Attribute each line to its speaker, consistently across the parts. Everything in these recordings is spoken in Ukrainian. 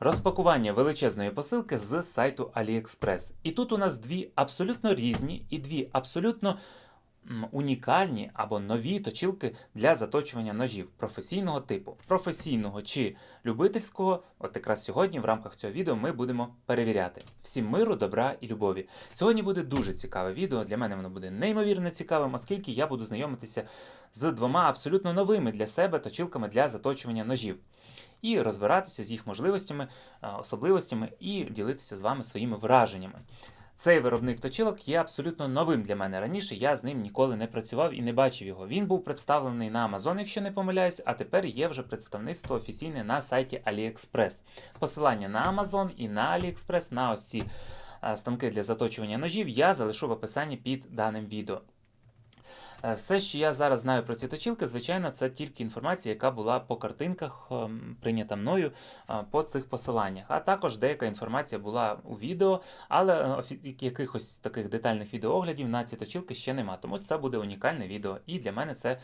Speaker 1: Розпакування величезної посилки з сайту AliExpress. І тут у нас дві абсолютно різні і дві абсолютно унікальні або нові точилки для заточування ножів професійного типу, професійного чи любительського. От якраз сьогодні в рамках цього відео ми будемо перевіряти. Всім миру, добра і любові. Сьогодні буде дуже цікаве відео. Для мене воно буде неймовірно цікавим, оскільки я буду знайомитися з двома абсолютно новими для себе точилками для заточування ножів. І розбиратися з їх можливостями, е, особливостями і ділитися з вами своїми враженнями. Цей виробник точилок є абсолютно новим для мене. Раніше я з ним ніколи не працював і не бачив його. Він був представлений на Amazon, якщо не помиляюсь, а тепер є вже представництво офіційне на сайті AliExpress. Посилання на Amazon і на AliExpress на ось ці е, станки для заточування ножів я залишу в описанні під даним відео. Е, Все, що я зараз знаю про ці точилки, звичайно, це тільки інформація, яка була по картинках, ем, прийнята мною е, по цих посиланнях. А також деяка інформація була у відео, але е, якихось таких детальних відеооглядів на ці точилки ще нема. Тому це буде унікальне відео. І для мене це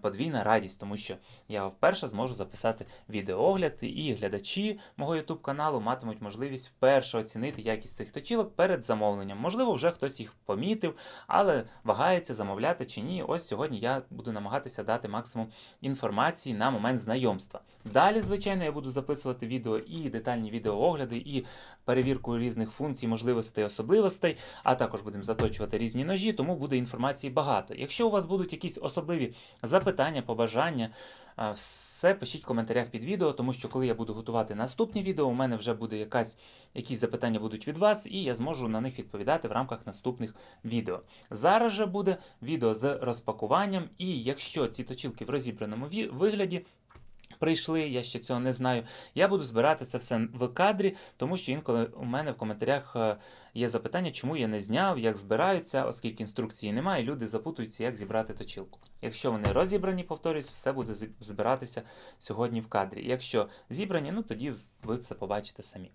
Speaker 1: подвійна радість, тому що я вперше зможу записати відеоогляд, і глядачі мого YouTube каналу матимуть можливість вперше оцінити якість цих точилок перед замовленням. Можливо, вже хтось їх помітив, але вагається замовляти чи. Ось сьогодні я буду намагатися дати максимум інформації на момент знайомства. Далі, звичайно, я буду записувати відео і детальні відеоогляди, і перевірку різних функцій, можливостей, особливостей, а також будемо заточувати різні ножі, тому буде інформації багато. Якщо у вас будуть якісь особливі запитання, побажання, все пишіть в коментарях під відео, тому що коли я буду готувати наступні відео, у мене вже буде якась, якісь запитання будуть від вас, і я зможу на них відповідати в рамках наступних відео. Зараз же буде відео з розпакуванням, і якщо ці точилки в розібраному вигляді. Прийшли, я ще цього не знаю. Я буду збирати це все в кадрі, тому що інколи у мене в коментарях е, є запитання, чому я не зняв, як збираються, оскільки інструкції немає, люди запутуються, як зібрати точилку. Якщо вони розібрані, повторюсь, все буде збиратися сьогодні в кадрі. Якщо зібрані, ну тоді ви це побачите самі.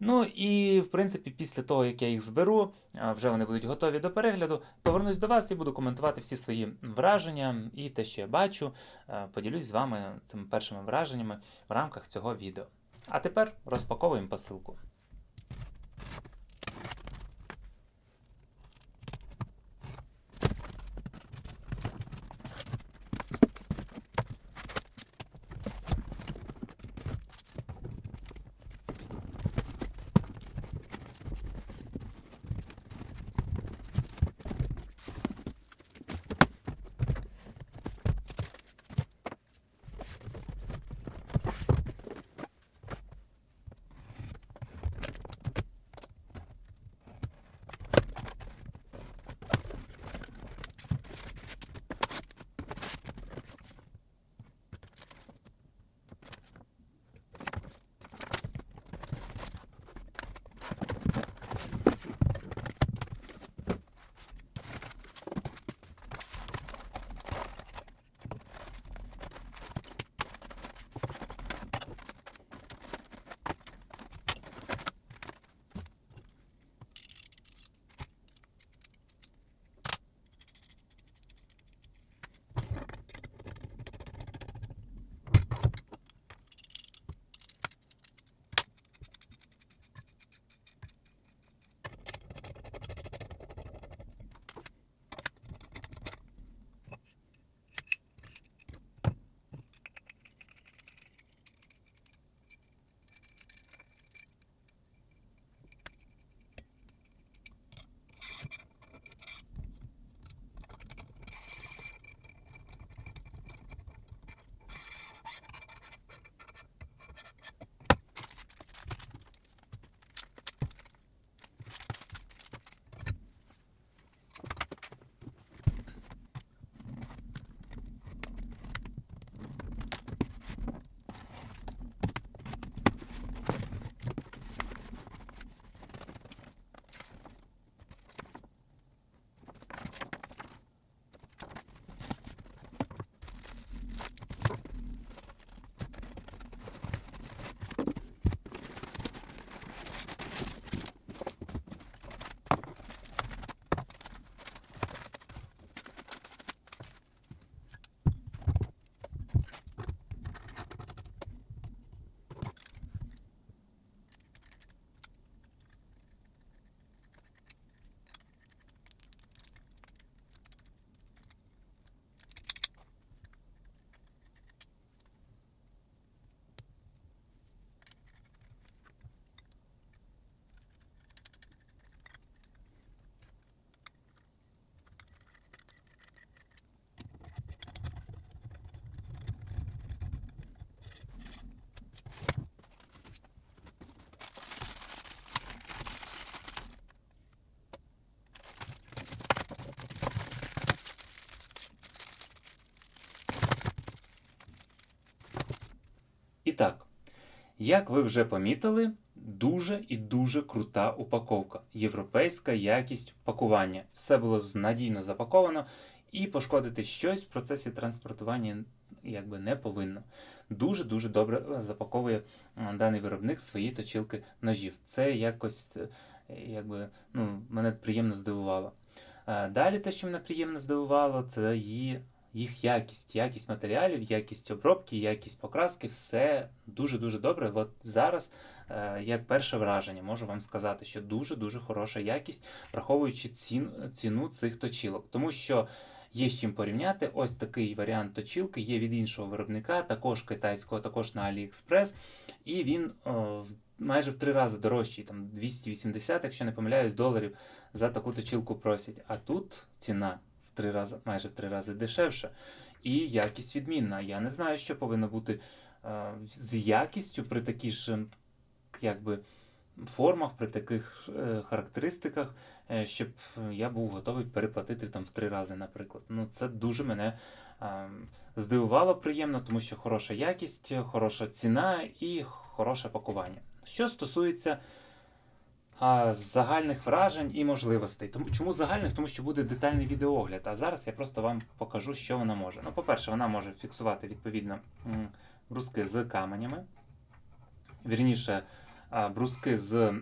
Speaker 1: Ну і в принципі, після того, як я їх зберу, вже вони будуть готові до перегляду. Повернусь до вас і буду коментувати всі свої враження і те, що я бачу. Поділюсь з вами цими першими враженнями в рамках цього відео. А тепер розпаковуємо посилку. Так, як ви вже помітили, дуже і дуже крута упаковка. Європейська якість пакування. Все було надійно запаковано, і пошкодити щось в процесі транспортування якби не повинно. Дуже-дуже добре запаковує е, даний виробник свої точилки ножів. Це якось е, якби, ну, мене приємно здивувало. Е, Далі те, що мене приємно здивувало, це її, їх якість, якість матеріалів, якість обробки, якість покраски, все дуже-дуже добре. От зараз, е, як перше враження, можу вам сказати, що дуже-дуже хороша якість, враховуючи цін, ціну цих точілок. Тому що є з чим порівняти. Ось такий варіант точілки є від іншого виробника, також китайського, також на AliExpress, і він о, майже в три рази дорожчий, там 280, якщо не помиляюсь, доларів за таку точилку просять. А тут ціна три рази, майже в три рази дешевша. І якість відмінна. Я не знаю, що повинно бути е, з якістю при такій ж якби, формах, при таких е, характеристиках, е, щоб я був готовий переплатити там в три рази, наприклад. Ну, це дуже мене е, здивувало приємно, тому що хороша якість, хороша ціна і хороше пакування. Що стосується а, загальних вражень і можливостей. Тому чому загальних? Тому що буде детальний відеоогляд. А зараз я просто вам покажу, що вона може. Ну, по-перше, вона може фіксувати відповідно бруски з каменями. Вірніше, бруски з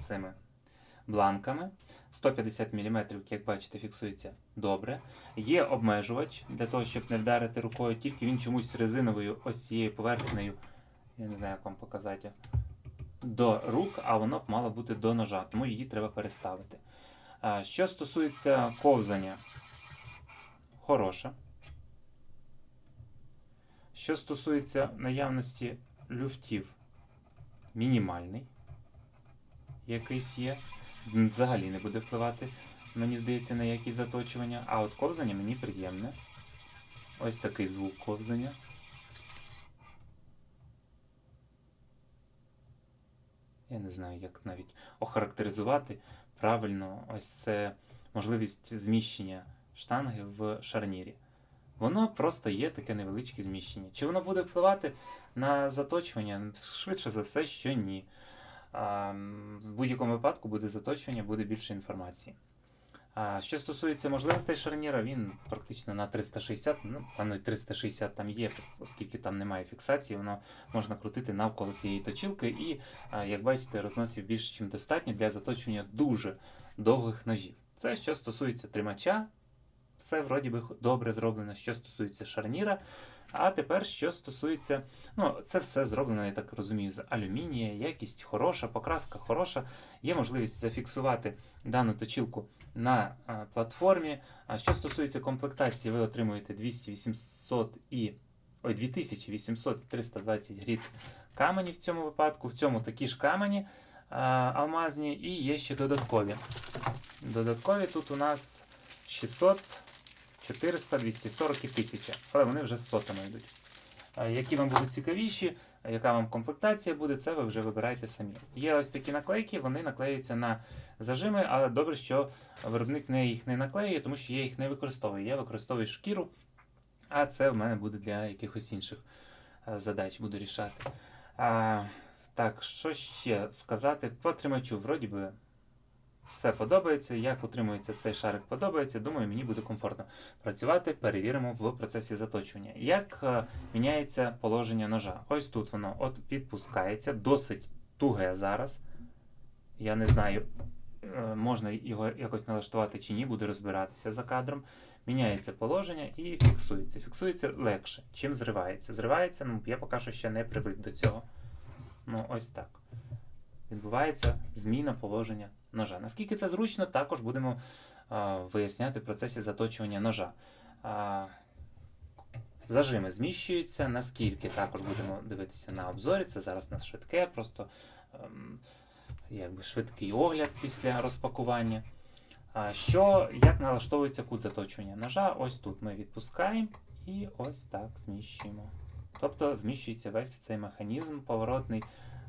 Speaker 1: цими бланками. 150 мм, як бачите, фіксується добре. Є обмежувач для того, щоб не вдарити рукою, тільки він чомусь резиновою ось цією поверхнею, я не знаю, як вам показати, до рук, а воно б мало бути до ножа, тому її треба переставити. Що стосується ковзання, хороше. Що стосується наявності люфтів, мінімальний якийсь є. Взагалі не буде впливати, мені здається, на якісь заточування. А от ковзання мені приємне. Ось такий звук ковзання. Я не знаю, як навіть охарактеризувати правильно ось це можливість зміщення штанги в шарнірі. Воно просто є таке невеличке зміщення. Чи воно буде впливати на заточування? Швидше за все, що ні. В будь-якому випадку буде заточування, буде більше інформації. А, Що стосується можливостей шарніра, він практично на 360, ну, певно, 360 там є, оскільки там немає фіксації, воно можна крутити навколо цієї точилки і, як бачите, розносів більше, ніж достатньо для заточування дуже довгих ножів. Це що стосується тримача, все вроді би добре зроблено, що стосується шарніра. А тепер, що стосується, ну, це все зроблено, я так розумію, з алюмінія, якість хороша, покраска хороша. Є можливість зафіксувати дану точилку на платформі. А що стосується комплектації, ви отримуєте 200, 800 і ой, 2800 320 гріт камені в цьому випадку. В цьому такі ж камені а, алмазні, і є ще додаткові. Додаткові тут у нас 600. 400, 240 і 1000, але вони вже з сотами йдуть. А Які вам будуть цікавіші, яка вам комплектація буде, це ви вже вибираєте самі. Є ось такі наклейки, вони наклеюються на зажими, але добре, що виробник не їх не наклеює, тому що я їх не використовую. Я використовую шкіру, а це в мене буде для якихось інших е, задач, буду рішати. А, так, що ще сказати? По тримачу, вроді би, все подобається. Як утримується цей шарик, подобається. Думаю, мені буде комфортно працювати. Перевіримо в процесі заточування. Як е, міняється положення ножа? Ось тут воно от відпускається, досить туге зараз. Я не знаю, е, можна його якось налаштувати чи ні, буду розбиратися за кадром. Міняється положення і фіксується. Фіксується легше, чим зривається. Зривається, ну я поки що ще не привик до цього. Ну, ось так. Відбувається зміна положення ножа. Наскільки це зручно, також будемо а, виясняти в процесі заточування ножа. А, зажими зміщуються, наскільки також будемо дивитися на обзорі. Це зараз у нас швидке, просто ем, якби швидкий огляд після розпакування. А, що, як налаштовується кут заточування ножа? Ось тут ми відпускаємо і ось так зміщуємо. Тобто зміщується весь цей механізм поворотний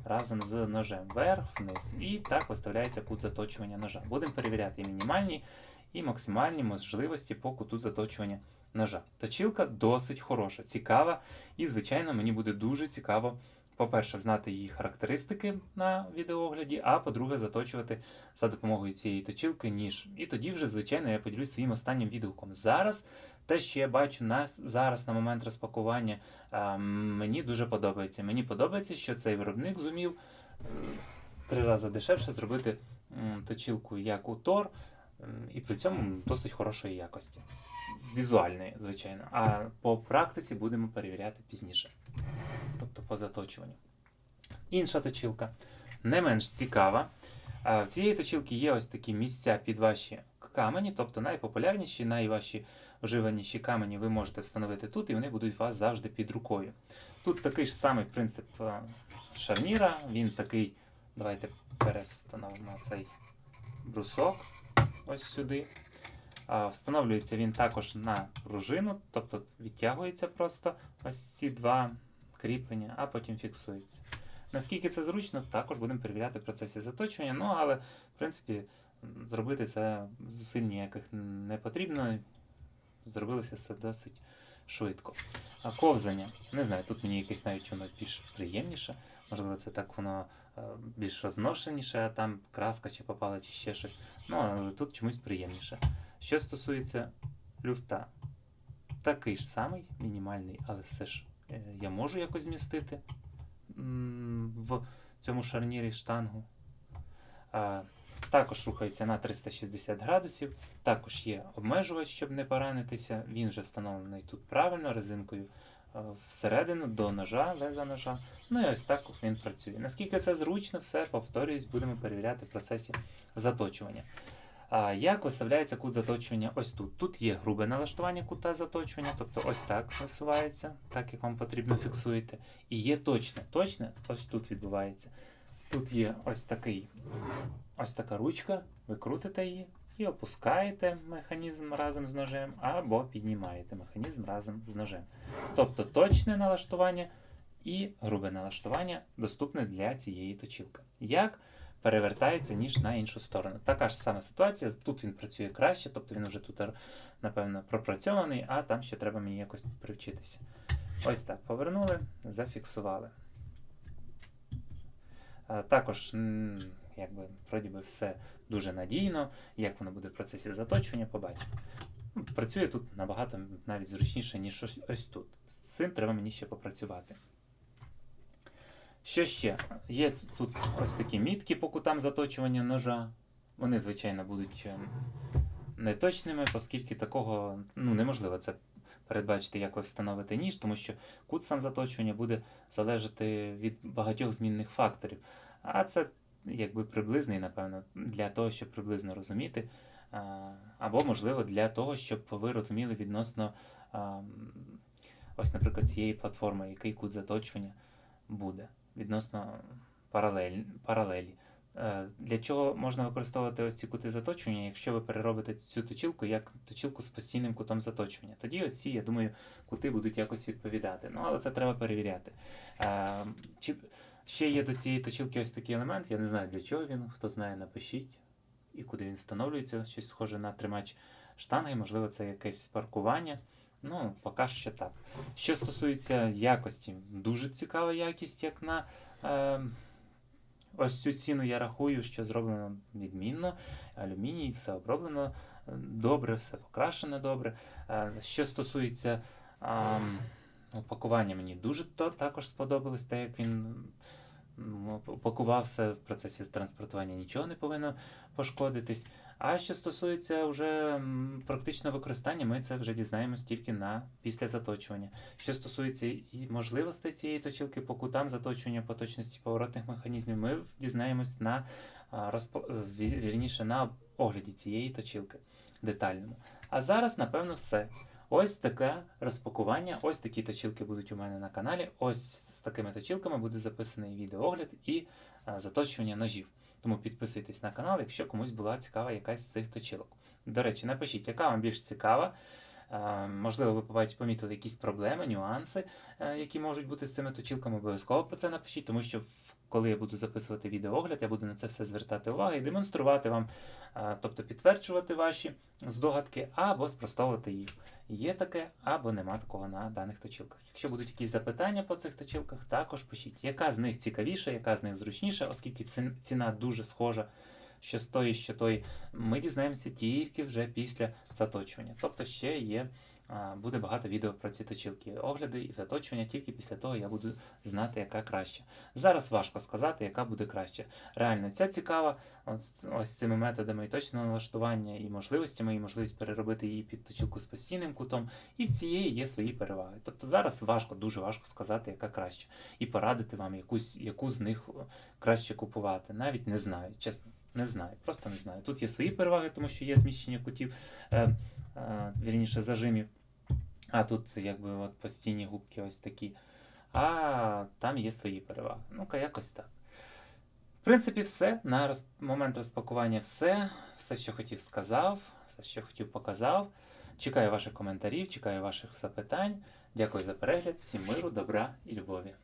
Speaker 1: разом з ножем вверх-вниз. І так виставляється кут заточування ножа. Будемо перевіряти мінімальні і максимальні можливості по куту заточування ножа. Точилка досить хороша, цікава, і, звичайно, мені буде дуже цікаво, по-перше, знати її характеристики на відеоогляді, а по-друге, заточувати за допомогою цієї точилки ніж. І тоді вже, звичайно, я поділюсь своїм останнім відгуком. Зараз те, що я бачу на, зараз на момент розпакування, мені дуже подобається. Мені подобається, що цей виробник зумів е, три рази дешевше зробити м, точилку, як у Тор, і при цьому досить хорошої якості. Візуальної, звичайно. А по практиці будемо перевіряти пізніше. Тобто по заточуванню. Інша точилка не менш цікава. В цієї точилки є ось такі місця під ваші камені, тобто найпопулярніші, найважчі вживаніші камені ви можете встановити тут, і вони будуть у вас завжди під рукою. Тут такий ж самий принцип е, шарніра, він такий, давайте перевстановимо цей брусок ось сюди. Встановлюється він також на пружину, тобто відтягується просто ось ці два кріплення, а потім фіксується. Наскільки це зручно, також будемо перевіряти в процесі заточування. Ну, але, в принципі, зробити це зусиль ніяких не потрібно. Зробилося все досить швидко. А ковзання, не знаю, тут мені якесь навіть воно більш приємніше. Можливо, це так воно е, більш розношеніше, а там краска чи попала, чи ще щось. Ну, але тут чомусь приємніше. Що стосується люфта, такий ж самий, мінімальний, але все ж е, я можу якось змістити в цьому шарнірі штангу. Також рухається на 360 градусів. Також є обмежувач, щоб не поранитися. Він вже встановлений тут правильно, резинкою е, всередину до ножа, леза ножа. Ну і ось так він працює. Наскільки це зручно, все повторююсь, будемо перевіряти в процесі заточування. Як виставляється кут заточування ось тут? Тут є грубе налаштування кута заточування, тобто ось так висувається, так як вам потрібно фіксуєте. І є точне. Точне ось тут відбувається. Тут є ось такий, ось така ручка, ви крутите її і опускаєте механізм разом з ножем, або піднімаєте механізм разом з ножем. Тобто точне налаштування і грубе налаштування доступне для цієї точилки. Як перевертається ніж на іншу сторону. Така ж сама ситуація. Тут він працює краще, тобто він вже тут, напевно, пропрацьований, а там ще треба мені якось привчитися. Ось так. Повернули, зафіксували. А, Також, якби, вроді би, все дуже надійно. Як воно буде в процесі заточування, побачимо. Ну, Працює тут набагато навіть зручніше, ніж ось, ось тут. З цим треба мені ще попрацювати. Що ще? Є тут ось такі мітки по кутам заточування ножа. Вони, звичайно, будуть ем, неточними, оскільки такого ну, неможливо це передбачити, як ви встановите ніж, тому що кут сам заточування буде залежати від багатьох змінних факторів. А це якби приблизний, напевно, для того, щоб приблизно розуміти. Або, можливо, для того, щоб ви розуміли відносно ось, наприклад, цієї платформи, який кут заточування буде відносно паралель, паралелі. Е, Для чого можна використовувати ось ці кути заточування, якщо ви переробите цю точилку як точилку з постійним кутом заточування? Тоді ось ці, я думаю, кути будуть якось відповідати. Ну, але це треба перевіряти. Е, Чи ще є до цієї точилки ось такий елемент? Я не знаю для чого він. Хто знає, напишіть. І куди він встановлюється, щось схоже на тримач штанги, можливо, це якесь паркування. Ну, поки що так. Що стосується якості, дуже цікава якість, як на е, ось цю ціну я рахую, що зроблено відмінно. Алюміній, все оброблено добре, все покрашено добре. Е, що стосується е, упакування, мені дуже то також сподобалось, те, як він м, упакувався в процесі транспортування, нічого не повинно пошкодитись. А що стосується вже практичного використання, ми це вже дізнаємось тільки на після заточування. Що стосується і можливостей цієї точилки по кутам заточування по поворотних механізмів, ми дізнаємось на а, розпо... е, вірніше на огляді цієї точилки детальному. А зараз, напевно, все. Ось таке розпакування, ось такі точилки будуть у мене на каналі. Ось з такими точилками буде записаний відеоогляд і заточування ножів. Тому підписуйтесь на канал, якщо комусь була цікава якась з цих точилок. До речі, напишіть, яка вам більш цікава. Е, Можливо, ви помітили якісь проблеми, нюанси, е, які можуть бути з цими точилками. Обов'язково про це напишіть, тому що коли я буду записувати відеоогляд, я буду на це все звертати увагу і демонструвати вам, е, тобто підтверджувати ваші здогадки або спростовувати їх. Є таке або нема такого на даних точилках. Якщо будуть якісь запитання по цих точилках, також пишіть, яка з них цікавіша, яка з них зручніша, оскільки ціна дуже схожа, що з тої, що тої, ми дізнаємося тільки вже після заточування. Тобто ще є, буде багато відео про ці точилки. Огляди і заточування тільки після того я буду знати, яка краща. Зараз важко сказати, яка буде краще. Реально, ця цікава, от, ось цими методами і точного налаштування, і можливостями, і можливість переробити її під точилку з постійним кутом. І в цієї є свої переваги. Тобто зараз важко, дуже важко сказати, яка краще, і порадити вам якусь, яку з них краще купувати. Навіть не знаю, чесно. Не знаю, просто не знаю. Тут є свої переваги, тому що є зміщення кутів, е, е, вірніше зажимів. А тут якби от постійні губки ось такі. А там є свої переваги. Ну-ка, якось так. В принципі, все. На роз... момент розпакування все. Все, що хотів, сказав, все, що хотів, показав. Чекаю ваших коментарів, чекаю ваших запитань. Дякую за перегляд. Всім миру, добра і любові.